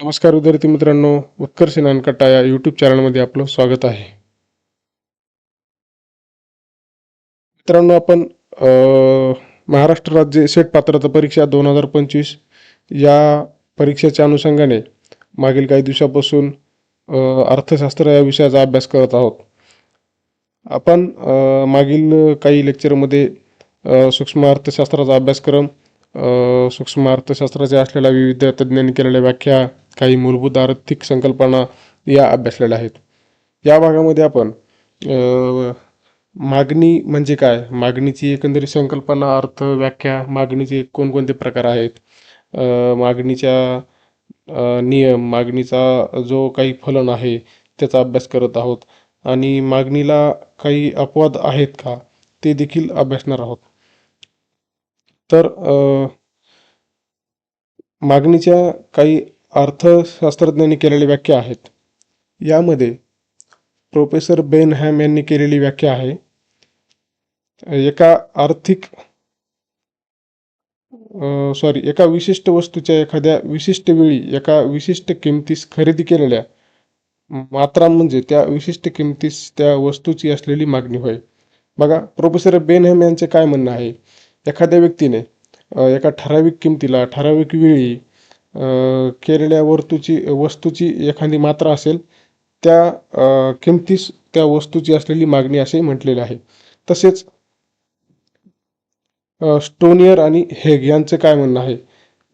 नमस्कार विद्यार्थी मित्रांनो उत्कर्ष नानकट्टा या यूट्यूब चॅनलमध्ये आपलं स्वागत आहे. मित्रांनो आपण महाराष्ट्र राज्य सेट पात्रता परीक्षा दोन हजार पंचवीस या परीक्षेच्या अनुषंगाने मागील काही दिवसापासून अर्थशास्त्र या विषयाचा अभ्यास करत आहोत. आपण मागील काही लेक्चरमध्ये सूक्ष्म अर्थशास्त्राचा अभ्यासक्रम सूक्ष्म अर्थशास्त्राच्या असलेल्या विविध तज्ज्ञांनी केलेल्या व्याख्या काही मूलभूत आर्थिक संकल्पना या अभ्यासलेल्या आहेत. या भागामध्ये आपण मागणी म्हणजे काय? मागणीची एकंदरीत संकल्पना अर्थ व्याख्या मागणीचे कोणकोणते प्रकार आहेत? मागणीच्या नियम मागणीचा जो काही फलन आहे त्याचा अभ्यास करत आहोत. आणि मागणीला काही अपवाद आहेत का? ते देखील अभ्यासणार आहोत. तर मागणीच्या काही अर्थशास्त्रज्ञांनी केलेली व्याख्या आहेत. यामध्ये प्रोफेसर बेन हॅम यांनी केलेली व्याख्या आहे. एका आर्थिक सॉरी एका विशिष्ट वस्तूच्या एखाद्या विशिष्ट वेळी एका विशिष्ट किमतीस खरेदी केलेल्या मात्रा म्हणजे त्या विशिष्ट किमतीस त्या वस्तूची असलेली मागणी होय. बघा प्रोफेसर बेनहॅम यांचे काय म्हणणं आहे? एखाद्या व्यक्तीने एका ठराविक किमतीला ठराविक वेळी केलेल्या वस्तूची वस्तूची एखादी मात्रा असेल त्या किमतीस त्या वस्तूची असलेली मागणी असे म्हटलेले आहे. तसेच स्टोनियर आणि हेग यांचं काय म्हणणं आहे?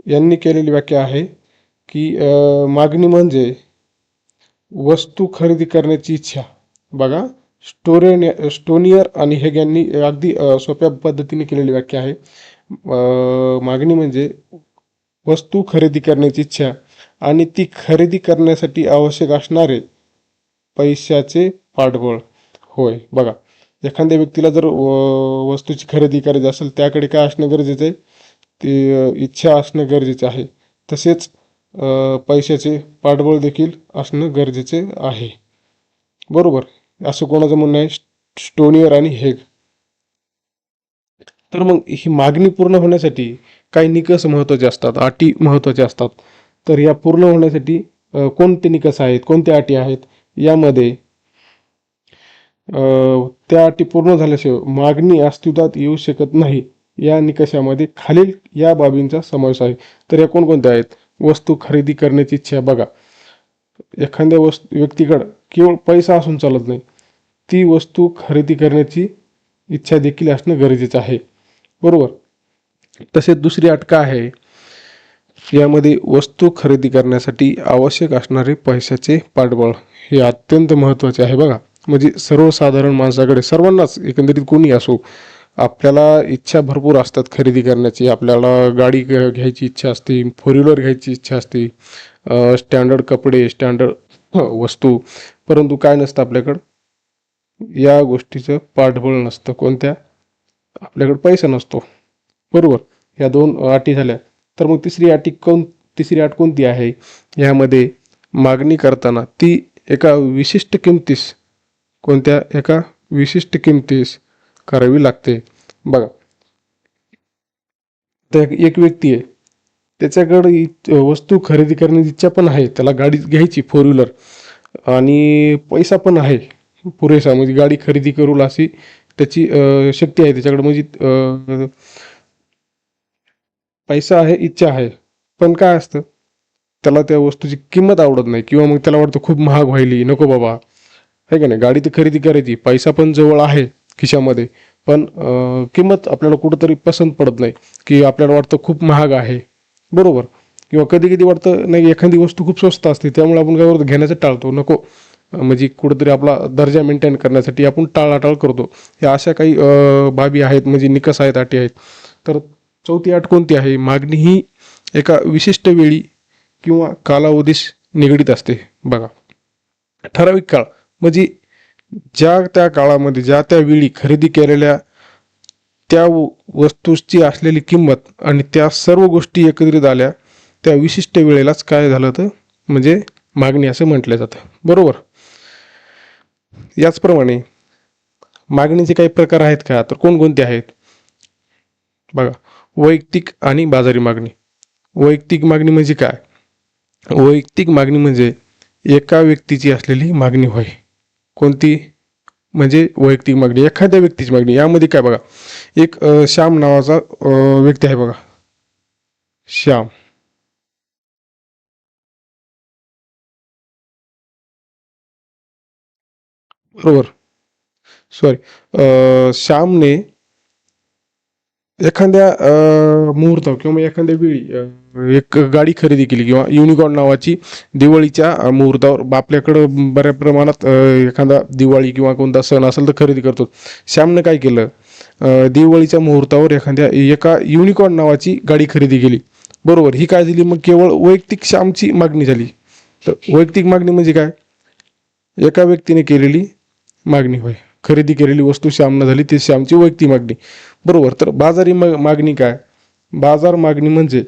यांनी केलेली व्याख्या आहे की मागणी म्हणजे वस्तू खरेदी करण्याची इच्छा. बघा स्टोरेन स्टोनियर आणि हेग यांनी अगदी सोप्या पद्धतीने केलेली व्याख्या आहे. मागणी म्हणजे वस्तू खरेदी करण्याची इच्छा आणि ती खरेदी करण्यासाठी आवश्यक असणारे पैशाचे पाठबळ. होय बघा. एखाद्या व्यक्तीला जर व- वस्तूची खरेदी करायची असेल त्याकडे काय असणं गरजेचं आहे? ती इच्छा असणं गरजेचं आहे. तसेच पैशाचे पाठबळ देखील असणं गरजेचे आहे. बरोबर. असं कोणाचं म्हणणं आहे? स्टोनियर आणि हेग. तर मग ही मागणी पूर्ण होण्यासाठी काही निकष महत्त्वाचे असतात अटी महत्त्वाचे असतात. तर या पूर्ण होण्यासाठी कोणते निकष आहेत कोणत्या अटी आहेत यामध्ये त्या अटी पूर्ण झाल्याशिवाय मागणी अस्तित्वात येऊ शकत नाही. या निकषामध्ये खालील या बाबींचा समावेश आहे. तर या कोणकोणत्या आहेत? वस्तू खरेदी करण्याची इच्छा बघा. एखाद्या वस्तू व्यक्तीकडं केवळ पैसा असून चालत नाही. ती वस्तू खरेदी करण्याची इच्छा देखील असणं गरजेचं आहे. बरोबर. तसेच दुसरी अटका आहे. यामध्ये वस्तू खरेदी करण्यासाठी आवश्यक असणारे पैशाचे पाठबळ हे अत्यंत महत्त्वाचे आहे बघा. म्हणजे सर्वसाधारण माणसाकडे सर्वांनाच एकंदरीत कोणी असो आपल्याला इच्छा भरपूर असतात खरेदी करण्याची. आपल्याला गाडी घ्यायची इच्छा असते फोर व्हीलर घ्यायची इच्छा असते स्टँडर्ड कपडे स्टँडर्ड वस्तू परंतु काय नसतं आपल्याकडं? या गोष्टीचं पाठबळ नसतं कोणत्या? आपल्याकडे पैसा नसतो. बरोबर? या दोन अटी झाल्या. तर मग तिसरी अटी कोण तिसरी अट कोणती आहे? यामध्ये मागणी करताना ती एका विशिष्ट किमतीस कोणत्या? एका विशिष्ट किमतीस करावी लागते. बघा. तर एक व्यक्ती आहे. त्याच्याकडे वस्तू खरेदी करण्याची इच्छा पण आहे. त्याला गाडी घ्यायची फोर व्हीलर आणि पैसा पण आहे. पुरेसा म्हणजे गाडी खरेदी करू अशी त्याची शक्ती आहे त्याच्याकडे. म्हणजे पैसा आहे इच्छा आहे. पण काय असतं त्याला त्या वस्तूची किंमत आवडत नाही. किंवा मग त्याला वाटतं खूप महाग व्हायली. नको बाबा. आहे का नाही? गाडी तर खरेदी करायची. पैसा पण जवळ आहे खिशामध्ये. पण किंमत आपल्याला कुठंतरी पसंत पडत नाही. की आपल्याला वाटतं खूप महाग आहे. बरोबर. किंवा कधी कधी वाटतं नाही एखादी वस्तू खूप स्वस्त असते. त्यामुळे आपण काय करतो घेण्याचं टाळतो. नको. म्हणजे कुठंतरी आपला दर्जा मेंटेन करण्यासाठी आपण टाळाटाळ करतो. या अशा काही बाबी आहेत म्हणजे निकष आहेत अटी आहेत. तर चौथी अट कोणती आहे? मागणी ही एका विशिष्ट वेळी किंवा कालावधीस निगडीत असते. बघा. ठराविक काळ म्हणजे ज्या त्या काळामध्ये ज्या त्या वेळी खरेदी केलेल्या त्या वस्तूची असलेली किंमत आणि त्या सर्व गोष्टी एकत्रित आल्या त्या विशिष्ट वेळेलाच काय झालं तर म्हणजे मागणी असं म्हटलं जातं. बरोबर? याचप्रमाणे मागणीचे काही प्रकार आहेत का? तर कोणकोणते आहेत? बघा वैयक्तिक आणि बाजारी मागणी. वैयक्तिक मागणी म्हणजे काय? वैयक्तिक मागणी म्हणजे एका व्यक्तीची असलेली मागणी होय. कोणती? म्हणजे वैयक्तिक मागणी एखाद्या व्यक्तीची मागणी. यामध्ये काय बघा एक श्याम नावाचा व्यक्ती आहे बघा. श्याम. बरोबर. सॉरी श्यामने एखाद्या मुहूर्तावर किंवा एखाद्या वेळी एक गाडी खरेदी केली किंवा युनिकॉर्न नावाची दिवाळीच्या मुहूर्तावर आपल्याकडं बऱ्या प्रमाणात एखादा दिवाळी किंवा कोणता सण असेल तर खरेदी करतो. श्यामनं काय केलं? दिवाळीच्या मुहूर्तावर एखाद्या एका युनिकॉर्न नावाची गाडी खरेदी केली. बरोबर. ही काय झाली? मग केवळ वैयक्तिक श्यामची मागणी झाली. तर वैयक्तिक मागणी म्हणजे काय? एका व्यक्तीने केलेली मागणी होय. खरेदी केलेली वस्तू श्यामनं झाली ती श्यामची वैयक्तिक मागणी. बरोबर तर बाजारी मा- मागणी काय? बाजार मागणी म्हणजे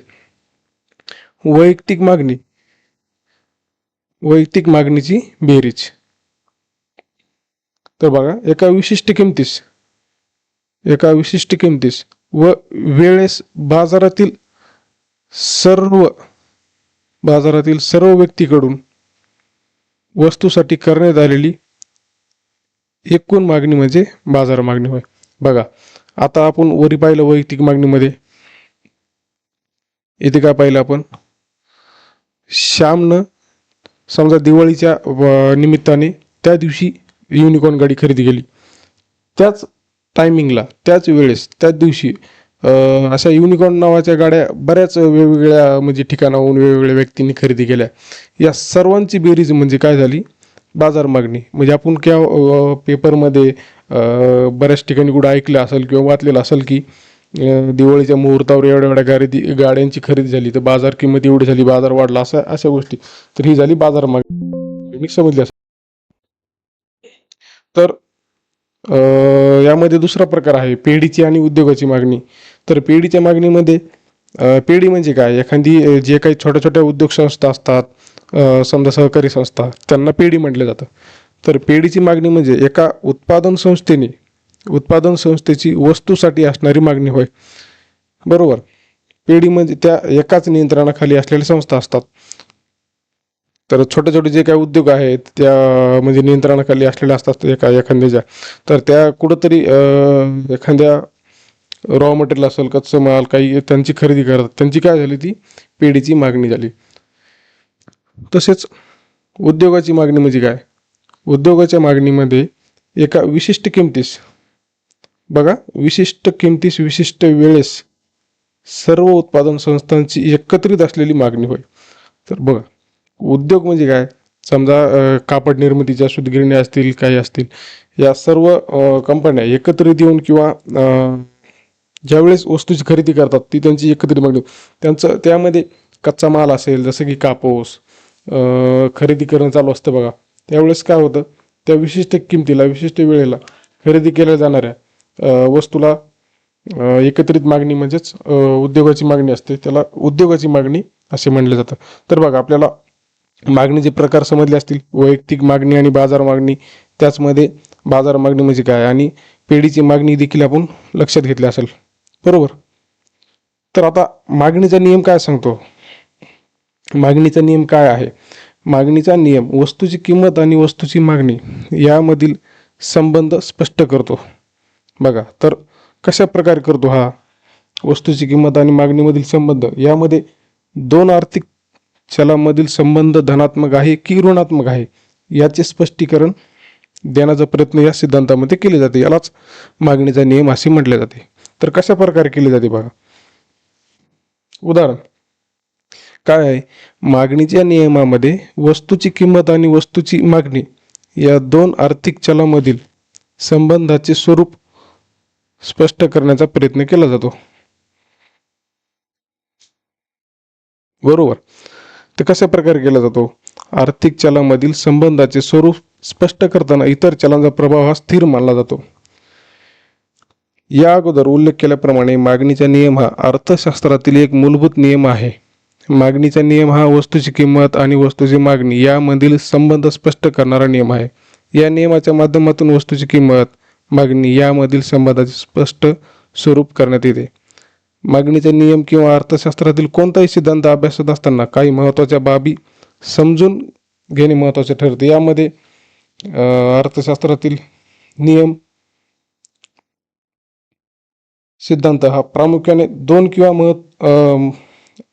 वैयक्तिक मागणी. वैयक्तिक मागणीची बेरीज. तर बघा एका विशिष्ट किमतीस एका विशिष्ट किमतीस व वेळेस बाजारातील सर्व बाजारातील सर्व व्यक्तीकडून वस्तूसाठी करण्यात आलेली एकूण मागणी म्हणजे बाजार मागणी होय. बघा आता आपण वरी पाहिलं वैयक्तिक मागणीमध्ये. इथे काय पाहिलं आपण? श्यामनं समजा दिवाळीच्या निमित्ताने त्या दिवशी युनिकॉर्न गाडी खरेदी केली. त्याच टायमिंगला त्याच वेळेस त्याच दिवशी अशा युनिकॉर्न नावाच्या गाड्या बऱ्याच वेगवेगळ्या म्हणजे ठिकाणाहून वेगवेगळ्या व्यक्तींनी खरेदी केल्या. या सर्वांची बेरीज म्हणजे काय झाली? बाजार मागणी. म्हणजे आपण क्या पेपरमध्ये बऱ्याच ठिकाणी कुठं ऐकलं असेल किंवा वाचलेलं असेल की दिवाळीच्या मुहूर्तावर एवढ्या एवढ्या गाडी गाड्यांची खरेदी झाली तर बाजार किंमत एवढी झाली बाजार वाढला असं अशा गोष्टी. तर ही झाली बाजार मागणी. मी समजली असेल. तर यामध्ये दुसरा प्रकार आहे पेढीची आणि उद्योगाची मागणी. तर पेढीच्या मागणीमध्ये पेढी म्हणजे काय? एखादी जे काही छोट्या छोट्या उद्योग संस्था असतात समजा सहकारी संस्था त्यांना पेढी म्हटलं जातं. तर पेढीची मागणी म्हणजे एका उत्पादन संस्थेने उत्पादन संस्थेची वस्तूसाठी असणारी मागणी होय. बरोबर. पेढी म्हणजे त्या एकाच नियंत्रणाखाली असलेल्या संस्था असतात. तर छोटे छोटे जे काही उद्योग आहेत त्या म्हणजे नियंत्रणाखाली असलेल्या असतात एका एखाद्याच्या. तर त्या कुठंतरी एखाद्या रॉ मटेरियल असेल कच्चं माल काही त्यांची खरेदी करतात त्यांची काय झाली ती? पेढीची मागणी झाली. तसेच उद्योगाची मागणी म्हणजे काय? उद्योगाच्या मागणीमध्ये एका विशिष्ट किमतीस बघा विशिष्ट किमतीस विशिष्ट वेळेस सर्व उत्पादन संस्थांची एकत्रित असलेली मागणी होय. तर बघा उद्योग म्हणजे काय? समजा कापड निर्मितीच्या सुतगिरणी असतील काही असतील या सर्व कंपन्या एकत्रित येऊन किंवा ज्यावेळेस वस्तूची खरेदी करतात ती त्यांची एकत्रित मागणी त्यांचं त्यामध्ये कच्चा माल असेल जसं की कापूस खरेदी करणं चालू असतं बघा. त्यावेळेस काय होतं त्या विशिष्ट किमतीला विशिष्ट वेळेला खरेदी केल्या जाणाऱ्या वस्तूला एकत्रित मागणी म्हणजेच उद्योगाची मागणी असते. त्याला उद्योगाची मागणी असे म्हणलं जातं तर बघा आपल्याला मागणीचे प्रकार समजले असतील. वैयक्तिक मागणी आणि बाजार मागणी त्याचमध्ये बाजार मागणी म्हणजे काय? आणि पेढीची मागणी देखील आपण लक्षात घेतली असेल. बरोबर? तर आता मागणीचा नियम काय सांगतो? मागणीचा नियम काय आहे? मागणीचा नियम वस्तूची किंमत आणि वस्तूची मागणी यामधील संबंध स्पष्ट करतो. बघा तर कशा प्रकारे करतो हा? वस्तूची किंमत आणि मागणीमधील संबंध यामध्ये दोन आर्थिक चलामधील संबंध धनात्मक आहे की ऋणात्मक आहे याचे स्पष्टीकरण देण्याचा प्रयत्न या सिद्धांतामध्ये केले जाते. यालाच मागणीचा नियम असे म्हटले जाते. तर कशा प्रकारे केले जाते बघा? उदाहरण काय आहे? मागणीच्या नियमामध्ये वस्तूची किंमत आणि वस्तूची मागणी या दोन आर्थिक चलामधील संबंधाचे स्वरूप स्पष्ट करण्याचा प्रयत्न केला जातो. बरोबर. तर कशा प्रकारे केला जातो? आर्थिक चलामधील संबंधाचे स्वरूप स्पष्ट करताना इतर चलांचा प्रभाव हा स्थिर मानला जातो. या अगोदर उल्लेख केल्याप्रमाणे मागणीचा नियम हा अर्थशास्त्रातील एक मूलभूत नियम आहे. मागणीचा नियम हा वस्तूची किंमत आणि वस्तूची मागणी यामधील संबंध स्पष्ट करणारा नियम आहे. या नियमाच्या माध्यमातून वस्तूची किंमत मागणी यामधील संबंधाचे स्पष्ट स्वरूप करण्यात येते. मागणीचे नियम किंवा अर्थशास्त्रातील कोणताही सिद्धांत अभ्यासत असताना काही महत्त्वाच्या बाबी समजून घेणे महत्त्वाचे ठरते. यामध्ये अर्थशास्त्रातील नियम सिद्धांत हा प्रामुख्याने दोन किंवा महत्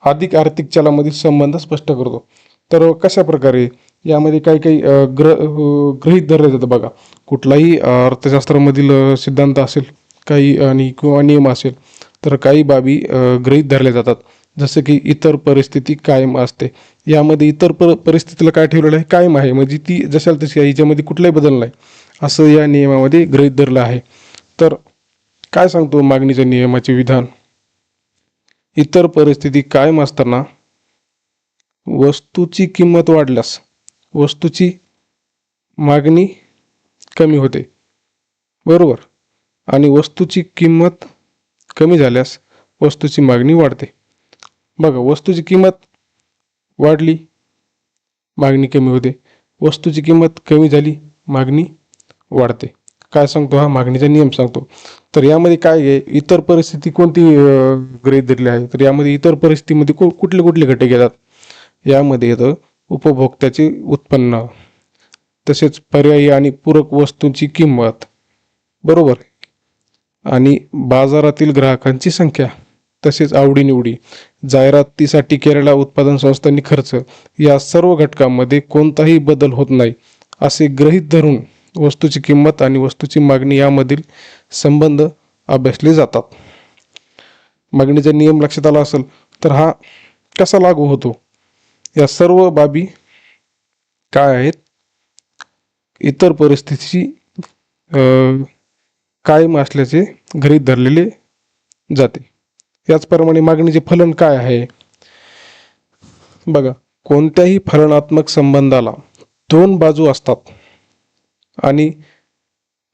अधिक आर्थिक चलामधील संबंध स्पष्ट करतो. तर कशा प्रकारे यामध्ये काही काही ग्र गृहित गृहीत धरले जातं बघा. कुठलाही अर्थशास्त्रामधील सिद्धांत असेल काही आणि किंवा नियम असेल तर काही बाबी गृहित गृहीत धरल्या जातात. जसं की इतर परिस्थिती कायम असते. यामध्ये इतर पर परिस्थितीला काय ठेवलेलं आहे? कायम आहे. म्हणजे ती जशाल तशी आहे हिच्यामध्ये कुठलाही बदल नाही. असं या नियमामध्ये गृहीत धरलं आहे. तर काय सांगतो मागणीच्या नियमाचे विधान? इतर परिस्थिती कायम असताना वस्तूची किंमत वाढल्यास वस्तूची मागणी कमी होते. बरोबर. आणि वस्तूची किंमत कमी झाल्यास वस्तूची मागणी वाढते. बघा वस्तूची किंमत वाढली मागणी कमी होते. वस्तूची किंमत कमी झाली मागणी वाढते. काय सांगतो हा? मागणीचा नियम सांगतो. तर यामध्ये काय आहे? इतर परिस्थिती कोणती गृहीत धरली आहे? तर यामध्ये इतर परिस्थितीमध्ये को कुठले कुठले घटक येतात? यामध्ये येतं उपभोक्त्याचे उत्पन्न तसेच पर्यायी आणि पूरक वस्तूंची किंमत बरोबर? आणि बाजारातील ग्राहकांची संख्या तसेच आवडीनिवडी जाहिरातीसाठी केलेला उत्पादन संस्थांनी खर्च या सर्व घटकांमध्ये कोणताही बदल होत नाही असे गृहीत धरून वस्तूची किंमत आणि वस्तूची मागणी यामधील संबंध अभ्यासले जातात. मागणीचा नियम लक्षात आला असेल तर हा कसा लागू होतो? या सर्व बाबी काय आहेत? इतर परिस्थितीची कायम असल्याचे गृहीत धरलेले जाते. याचप्रमाणे मागणीचे फलन काय आहे? बघा कोणत्याही फलनात्मक संबंधाला दोन बाजू असतात. आणि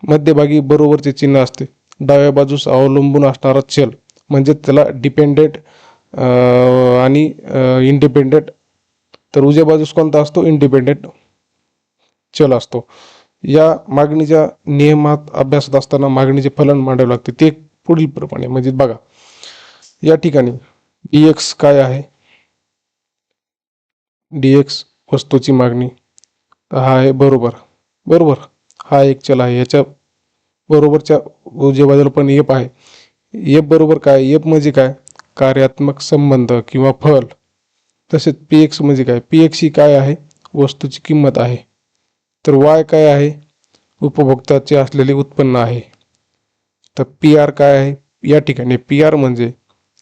मध्यभागी बरोबरचे चिन्ह असते. डाव्या बाजूस अवलंबून असणारा चल म्हणजे त्याला डिपेंडेंट आणि इंडिपेंडेंट तर उजव्या बाजूस कोणता असतो? इंडिपेंडेंट चल असतो. या मागणीच्या नियमात अभ्यासत असताना मागणीचे फलन मांडावे लागते. ते पुढील प्रमाणे म्हणजे बघा या ठिकाणी डीएक्स काय आहे? डीएक्स वस्तूची मागणी हा आहे बरोबर. बरोबर. हा एक चल आहे. याच्या बरोबरच्या उजव्या बाजूला पण एप आहे. एप बरोबर काय? एप म्हणजे काय? कार्यात्मक संबंध किंवा फल. तसेच पी एक्स म्हणजे काय? पी एक्स ही काय आहे? वस्तूची किंमत आहे. तर वाय काय आहे? उपभोक्त्याचे असलेले उत्पन्न आहे. तर पी आर काय आहे? या ठिकाणी पी आर म्हणजे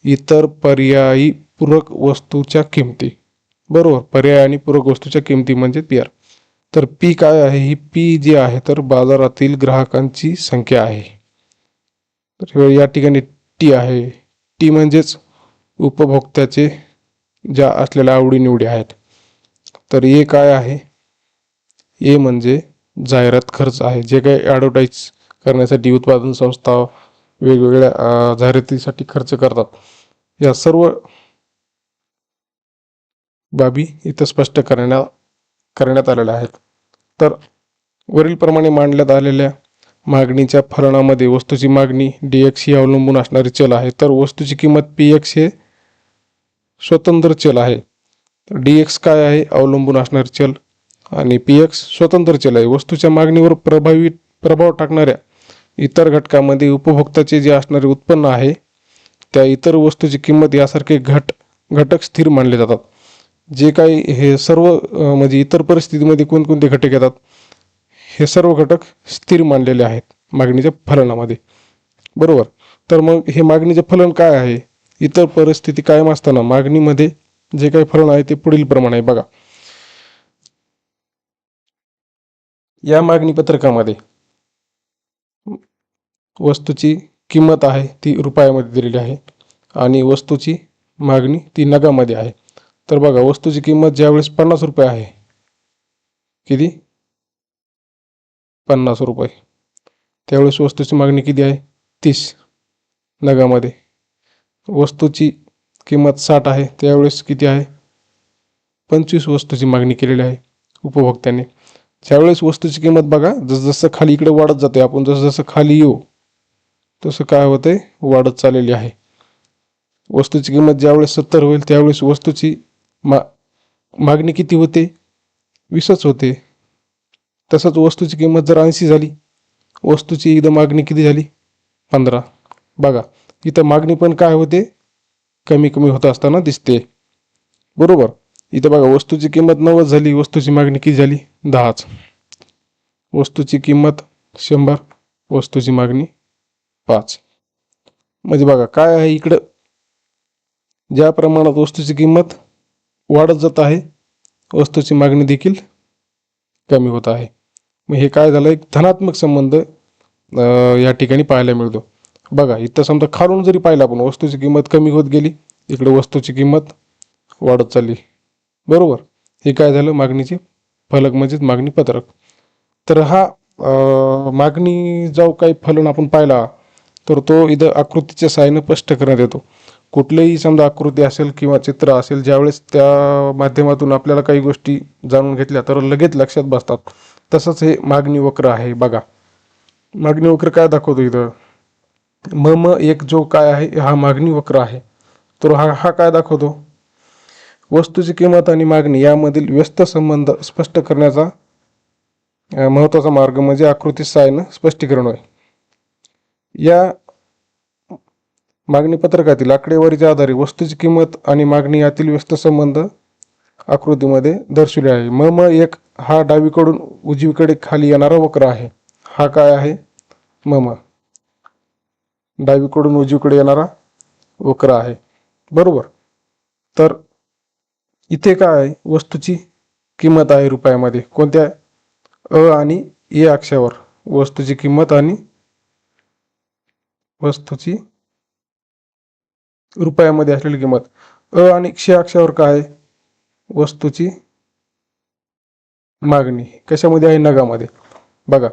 इतर पर्यायी पूरक वस्तूच्या किमती. बरोबर. पर्याय आणि पूरक वस्तूच्या किमती म्हणजे पी आर तर पी काय आहे? ही पी जी आहे तर बाजारातील ग्राहकांची संख्या आहे. तर या ठिकाणी टी आहे. टी म्हणजेच उपभोक्त्याचे ज्या असलेल्या आवडीनिवडी आहेत. तर ए काय आहे? ए म्हणजे जाहिरात खर्च आहे. जे काही ॲडव्हर्टाईज करण्यासाठी उत्पादन संस्था वेगवेगळ्या जाहिरातीसाठी खर्च करतात. या सर्व बाबी इथं स्पष्ट करण्यात करण्यात आलेल्या आहेत. तर वरीलप्रमाणे मांडण्यात आलेल्या मागणीच्या फलनामध्ये वस्तूची मागणी डी एक्स ही अवलंबून असणारी चल आहे. तर वस्तूची किंमत पी एक्स हे स्वतंत्र चल आहे. डी एक्स काय आहे? अवलंबून असणारी चल. आणि पी एक्स स्वतंत्र चल आहे. वस्तूच्या मागणीवर प्रभावी प्रभाव टाकणाऱ्या इतर घटकामध्ये उपभोक्ताचे जे असणारे उत्पन्न आहे त्या इतर वस्तूची किंमत यासारखे घट घटक स्थिर मानले जातात. जे काही हे सर्व म्हणजे इतर परिस्थितीमध्ये कोणकोणते घटक येतात हे सर्व घटक स्थिर मानलेले आहेत मागणीच्या फलनामध्ये. बरोबर? तर मग हे मागणीचे फलन काय आहे? इतर परिस्थिती कायम असताना मागणीमध्ये जे काही फलन आहे ते पुढील प्रमाणे आहे. बघा. या मागणी पत्रकामध्ये वस्तूची किंमत आहे ती रुपयामध्ये दिलेली आहे आणि वस्तूची मागणी ती नगामध्ये आहे. तर बघा वस्तूची किंमत ज्यावेळेस पन्नास रुपये आहे. किती? पन्नास रुपये. त्यावेळेस वस्तूची मागणी किती आहे? तीस. नगामध्ये. वस्तूची किंमत साठ आहे त्यावेळेस किती आहे? पंचवीस वस्तूची मागणी केलेली आहे उपभोक्त्याने. ज्यावेळेस वस्तूची किंमत बघा जसजसं खाली इकडे वाढत जाते आपण जसजसं खाली येऊ तसं काय होतंय? वाढत चाललेली आहे. वस्तूची किंमत ज्यावेळेस सत्तर होईल त्यावेळेस वस्तूची मा मागणी किती होते? वीसच होते. तसंच वस्तूची किंमत जर ऐंशी झाली वस्तूची इथं मागणी किती झाली? पंधरा. बघा इथं मागणी पण काय होते? कमी कमी होत असताना दिसते. बरोबर? इथं बघा वस्तूची किंमत नव्वद झाली वस्तूची मागणी किती झाली? दहाच. वस्तूची किंमत शंभर वस्तूची मागणी पाच. म्हणजे बघा काय आहे इकडं? ज्या प्रमाणात वस्तूची किंमत वाढत जात आहे. वस्तूची मागणी देखील कमी होत आहे. मग हे काय झालं? एक धनात्मक संबंध या ठिकाणी पाहायला मिळतो. बघा इथं समजा खालून जरी पाहिलं आपण वस्तूची किंमत कमी होत गेली इकडे वस्तूची किंमत वाढत चालली. बरोबर? हे काय झालं? मागणीचे फलक म्हणजेच मागणी पत्रक. तर हा मागणी जो काही फलन आपण पाहिला तर तो इथं आकृतीच्या सहाय्याने स्पष्ट करण्यात येतो. कुठलेही समजा आकृती असेल किंवा चित्र असेल ज्यावेळेस त्या माध्यमातून आपल्याला काही गोष्टी जाणून घेतल्या तर लगेच लक्षात बसतात. तसंच हे मागणी वक्र आहे बघा. मागणी वक्र काय दाखवतो इथं? म म एक जो काय आहे हा मागणी वक्र आहे. तर हा हा काय दाखवतो? वस्तूची किंमत आणि मागणी यामधील व्यस्त संबंध स्पष्ट करण्याचा महत्त्वाचा मार्ग म्हणजे आकृती सहाय्यानं स्पष्टीकरण होय. या मागणी पत्रकातील आकडेवारीच्या आधारे वस्तूची किंमत आणि मागणी यातील व्यस्त संबंध आकृतीमध्ये दर्शवले आहे. म म एक हा डावीकडून उजवीकडे खाली येणारा वक्र आहे. हा काय आहे? म म. डावीकडून उजवीकडे येणारा वक्र आहे. बरोबर? तर इथे काय आहे? वस्तूची किंमत आहे रुपयामध्ये. कोणत्या? अ आणि ए अक्षावर. वस्तूची किंमत आणि वस्तूची रुपयामध्ये असलेली किंमत. अ आणि क्ष अक्षावर काय? वस्तूची मागणी. कशामध्ये आहे? नगामध्ये. बघा.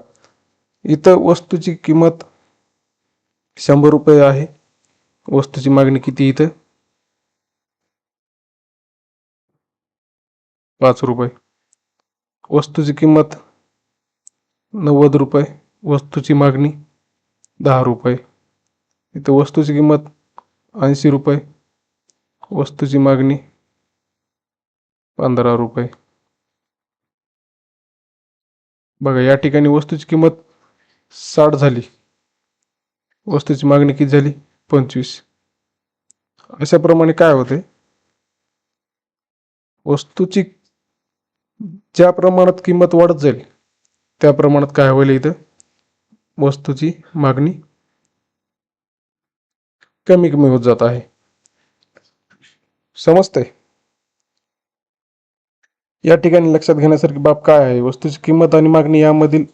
इथं वस्तूची किंमत शंभर रुपये आहे. वस्तूची मागणी किती इथं? पाच रुपये. वस्तूची किंमत नव्वद रुपये. वस्तूची मागणी दहा रुपये. इथं वस्तूची किंमत ऐंशी रुपये. वस्तूची मागणी पंधरा रुपये. बघा या ठिकाणी वस्तूची किंमत साठ झाली. वस्तूची मागणी किती झाली? पंचवीस. अशाप्रमाणे काय होते वस्तूची ज्या प्रमाणात किंमत वाढत जाईल त्या प्रमाणात काय होईल इथं? वस्तूची मागणी कमी कमी होत जात आहे. समजतंय? या ठिकाणी लक्षात घेण्यासारखी बाब काय आहे? वस्तूची किंमत आणि मागणी यामधील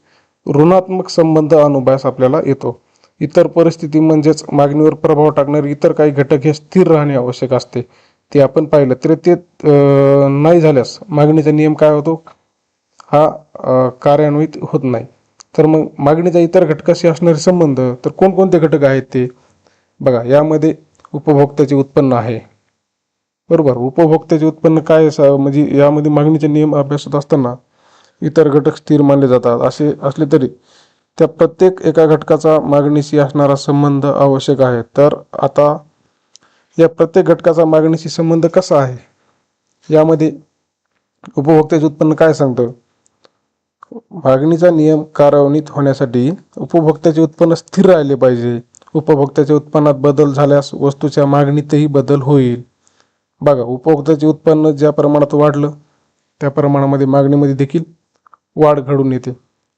ऋणात्मक संबंध अनुभास आपल्याला येतो. इतर परिस्थिती म्हणजेच मागणीवर प्रभाव टाकणारे इतर काही घटक हे स्थिर राहणे आवश्यक असते. ते आपण पाहिलं तर ते नाही झाल्यास मागणीचा नियम काय होतो? हा कार्यान्वित होत नाही. तर मग मागणीच्या इतर घटकाशी असणारे संबंध? तर कोणकोणते घटक आहेत ते? बघा यामध्ये उपभोक्त्याचे उत्पन्न आहे. बरोबर उपभोक्त्याचे उत्पन्न काय म्हणजे यामध्ये मागणीचे नियम अभ्यासत असताना इतर घटक स्थिर मानले जातात. असे असले तरी त्या प्रत्येक एका घटकाचा मागणीशी असणारा संबंध आवश्यक आहे. तर आता या प्रत्येक घटकाचा मागणीशी संबंध कसा आहे? यामध्ये उपभोक्त्याचे उत्पन्न काय सांगतं? मागणीचा नियम कार्यान्वित होण्यासाठी उपभोक्त्याचे उत्पन्न स्थिर राहिले पाहिजे. उपभोक्त्याच्या उत्पन्नात बदल झाल्यास वस्तूच्या मागणीतही बदल होईल. बघा उपभोक्त्याचे उत्पन्न ज्या प्रमाणात वाढलं त्या प्रमाणामध्ये मागणीमध्ये देखील वाढ घडून येते.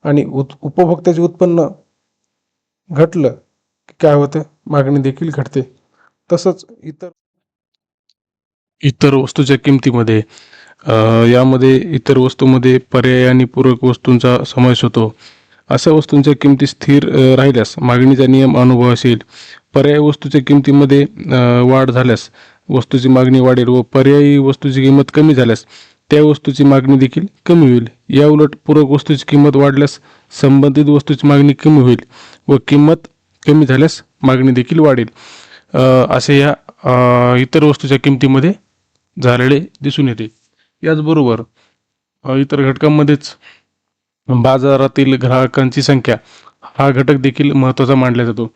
आणि उत उपभोक्त्याचे उत्पन्न घटलं की काय होतं? मागणी देखील घटते. तसंच इतर इतर वस्तूच्या किमतीमध्ये यामध्ये इतर वस्तूमध्ये पर्याय आणि पूरक वस्तूंचा समावेश होतो. अशा वस्तूंच्या किमती स्थिर राहिल्यास मागणीचा नियम अनुभवास येईल पर्यायी वस्तूच्या किमतीमध्ये वाढ झाल्यास वस्तूची मागणी वाढेल व पर्यायी वस्तूची किंमत कमी झाल्यास त्या वस्तूची मागणी देखील कमी होईल. या उलट पूरक वस्तूची किंमत वाढल्यास संबंधित वस्तूची मागणी कमी होईल व किंमत कमी झाल्यास मागणी देखील वाढेल. असे या इतर वस्तूच्या किमतीमध्ये झालेले दिसून येते. याचबरोबर इतर घटकांमध्येच बाजारातील ग्राहकांची संख्या हा घटक देखील महत्त्वाचा मानला जातो.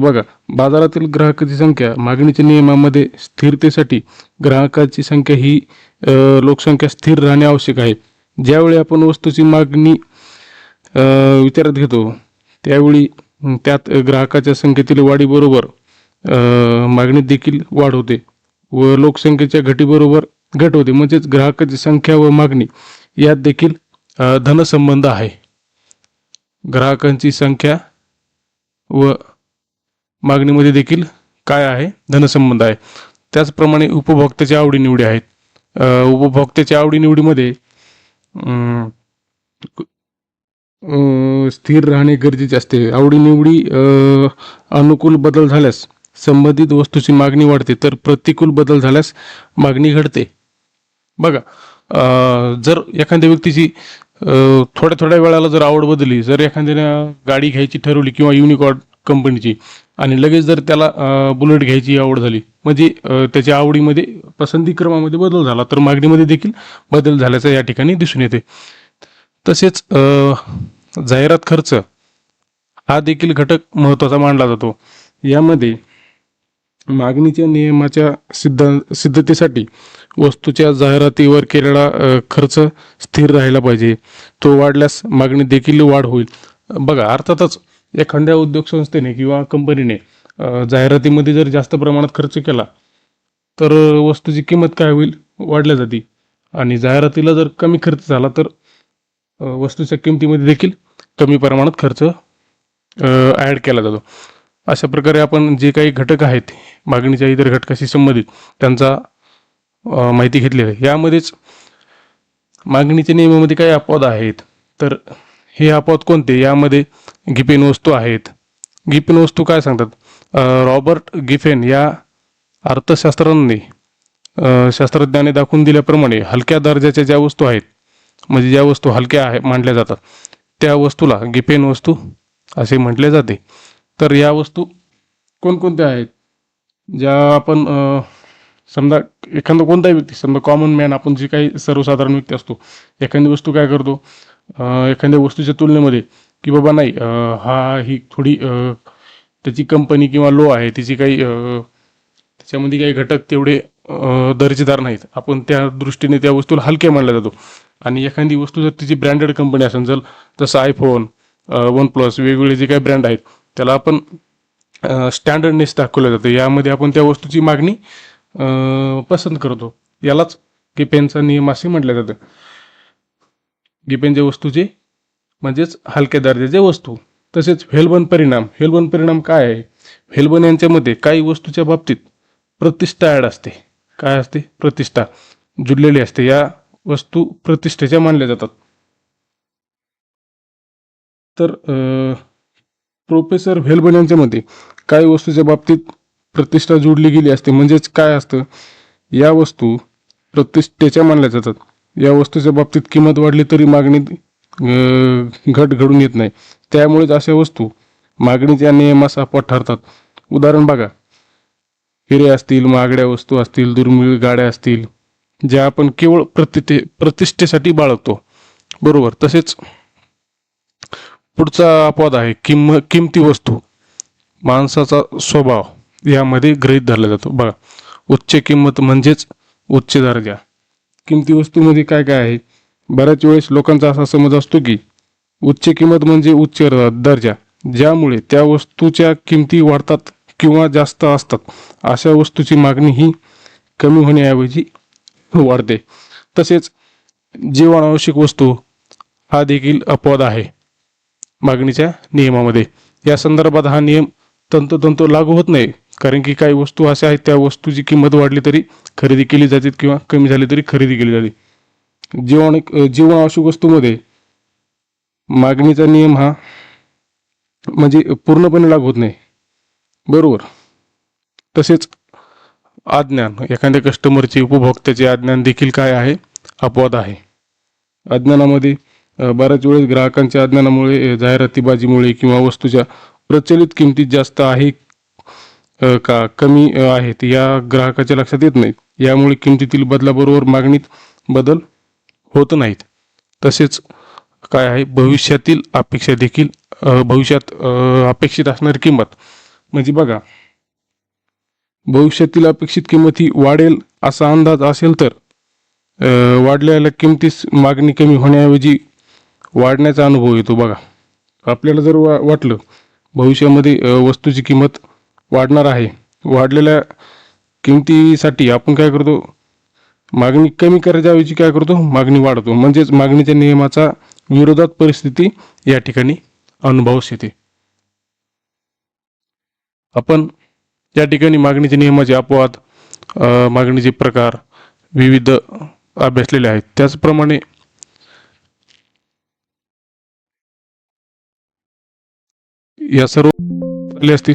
बघा बाजारातील ग्राहकाची संख्या मागणीच्या नियमामध्ये स्थिरतेसाठी ग्राहकाची संख्या ही लोकसंख्या स्थिर राहणे आवश्यक आहे. ज्यावेळी आपण वस्तूची मागणी विचारात घेतो त्यावेळी त्यात ग्राहकाच्या संख्येतील वाढीबरोबर मागणी मागणीत देखील वाढ होते व लोकसंख्येच्या घटीबरोबर घट होते. म्हणजेच ग्राहकाची संख्या व मागणी यात देखील धनसंबंध आहे. ग्राहकांची संख्या व मागणीमध्ये देखील काय आहे? धनसंबंध आहे. त्याचप्रमाणे उपभोक्त्याच्या आवडीनिवडी आहेत. उपभोक्त्याच्या आवडीनिवडीमध्ये स्थिर राहणे गरजेचे असते. आवडीनिवडी अनुकूल बदल झाल्यास संबंधित वस्तूची मागणी वाढते तर प्रतिकूल बदल झाल्यास मागणी घडते बघा जर एखाद्या व्यक्तीची थोड्या थोड्या वेळाला जर आवड बदलली जर एखाद्यानं गाडी घ्यायची ठरवली किंवा युनिकॉर्ड कंपनीची आणि लगेच जर त्याला बुलेट घ्यायची आवड झाली म्हणजे त्याच्या आवडीमध्ये पसंती क्रमामध्ये बदल झाला तर मागणीमध्ये देखील बदल झाल्याचं या ठिकाणी दिसून येते. तसेच जाहिरात खर्च हा देखील घटक महत्त्वाचा मानला जातो. यामध्ये मागणीच्या नियमाच्या सिद्ध सिद्धतेसाठी वस्तूच्या जाहिरातीवर केलेला खर्च स्थिर राहायला पाहिजे. तो वाढल्यास मागणी देखील वाढ होईल. बघा अर्थातच एखाद्या उद्योग संस्थेने किंवा कंपनीने जाहिरातीमध्ये जर जास्त प्रमाणात खर्च केला तर वस्तूची किंमत काय होईल? वाढल्या जाते. आणि जाहिरातीला जर कमी खर्च झाला तर वस्तूच्या किमतीमध्ये देखील कमी प्रमाणात खर्च ॲड केला जातो. अशा प्रकारे आपण जे काही घटक आहेत मागणीच्या इतर घटकाशी संबंधित त्यांचा माहिती घेतलेली आहे. यामध्येच मागणीच्या नियमामध्ये काही अपवाद आहेत. तर हे अपवाद कोणते? यामध्ये गिपेन वस्तू आहेत. गिपेन वस्तू काय सांगतात? रॉबर्ट गिफेन या अर्थशास्त्रांनी शास्त्रज्ञाने दाखवून दिल्याप्रमाणे हलक्या दर्जाच्या ज्या वस्तू आहेत म्हणजे ज्या वस्तू हलक्या आहे मांडल्या जातात त्या वस्तूला गिपेन वस्तू असे म्हटले जाते. तर या वस्तू कोणकोणत्या आहेत? ज्या आपण समजा एखादा कोणताही व्यक्ती समजा कॉमन मॅन आपण जे काही सर्वसाधारण व्यक्ती असतो एखादी वस्तू काय करतो? एखाद्या वस्तूच्या तुलनेमध्ये की बाबा नाही हा ही थोडी त्याची कंपनी किंवा लो आहे तिची काही त्याच्यामध्ये काही घटक तेवढे दर्जेदार नाहीत. आपण त्या दृष्टीने त्या वस्तूला हलके मानला जातो. आणि एखादी वस्तू जर तिची ब्रँडेड कंपनी असेल जर जसं आयफोन वन प्लस वेगवेगळे जे काही ब्रँड आहेत त्याला आपण स्टँडर्डनेस दाखवलं जातं. यामध्ये आपण त्या वस्तूची मागणी पसंत करतो. यालाच गिपेनचा नियम असे म्हटलं जातं. गिपेनच्या वस्तूचे म्हणजेच हलक्या दर्जाच्या वस्तू तसेच हेलबन परिणाम. हेलबन परिणाम काय आहे? हेलबन यांच्यामध्ये काही वस्तूच्या बाबतीत प्रतिष्ठा ॲड असते. काय असते? प्रतिष्ठा. जुडलेली असते. या वस्तू प्रतिष्ठेच्या मानल्या जातात. तर अ, प्रोफेसर व्हेलबन यांच्यामध्ये काही वस्तूच्या बाबतीत प्रतिष्ठा जोडली गेली असते. म्हणजेच काय असतं? या वस्तू प्रतिष्ठेच्या मानल्या जातात. या वस्तूच्या बाबतीत किंमत वाढली तरी मागणीत घट घडून येत नाही. त्यामुळेच अशा वस्तू मागणीच्या नियमास अपवाद ठरतात. उदाहरण बघा. हिरे असतील महागड्या वस्तू असतील दुर्मिळ गाड्या असतील ज्या आपण केवळ प्रतिष्ठे प्रतिष्ठेसाठी बाळगतो. बरोबर. तसेच पुढचा अपवाद आहे किंम किमती वस्तू. माणसाचा स्वभाव. यामध्ये गृहित धरला जातो. बघा उच्च किंमत म्हणजेच उच्च दर्जा. किमती वस्तूमध्ये काय काय आहे? बऱ्याच वेळेस लोकांचा असा समज असतो की उच्च किंमत म्हणजे उच्च दर्जा. ज्यामुळे त्या वस्तूच्या किमती वाढतात किंवा जास्त असतात. अशा वस्तूची मागणी ही कमी होण्याऐवजी वाढते. तसेच जीवनावश्यक वस्तू हा देखील अपवाद आहे मागणीच्या नियमामध्ये. या संदर्भात हा नियम तंतोतंत लागू होत नाही. कारण की काही वस्तू अशा आहेत त्या वस्तूची किंमत वाढली तरी खरेदी केली जाते किंवा कमी झाली तरी खरेदी केली जाते. जीवन आवश्यक वस्तूमध्ये मागणीचा नियम हा म्हणजे पूर्णपणे लागू होत नाही. बरोबर. तसेच अज्ञान एखाद्या कस्टमरचे उपभोक्त्याचे अज्ञान देखील काय आहे? अपवाद आहे. अज्ञानामध्ये बऱ्याच वेळेस ग्राहकांच्या अज्ञानामुळे जाहिरातीबाजीमुळे किंवा वस्तूच्या प्रचलित किमतीत जास्त आहे का कमी आहेत या ग्राहकाच्या लक्षात येत नाहीत. यामुळे किमतीतील बदलाबरोबर मागणीत बदल होत नाहीत. तसेच काय आहे भविष्यातील अपेक्षा देखील भविष्यात अपेक्षित असणारी किंमत. म्हणजे बघा भविष्यातील अपेक्षित किंमत ही वाढेल असा अंदाज असेल तर अं, वाढलेल्या किमतीस मागणी कमी होण्याऐवजी वाढण्याचा अनुभव येतो बघा. आपल्याला जर वा वाटलं भविष्यामध्ये वस्तूची किंमत वाढणार आहे. वाढलेल्या किमतीसाठी आपण काय करतो? मागणी कमी करायच्याऐवजी काय करतो? मागणी वाढतो. म्हणजेच मागणीच्या नियमाचा विरोधात परिस्थिती या ठिकाणी अनुभवास येते. आपण या ठिकाणी मागणीच्या नियमाचे अपवाद मागणीचे प्रकार विविध अभ्यासलेले आहेत. त्याचप्रमाणे या सर्व असतील.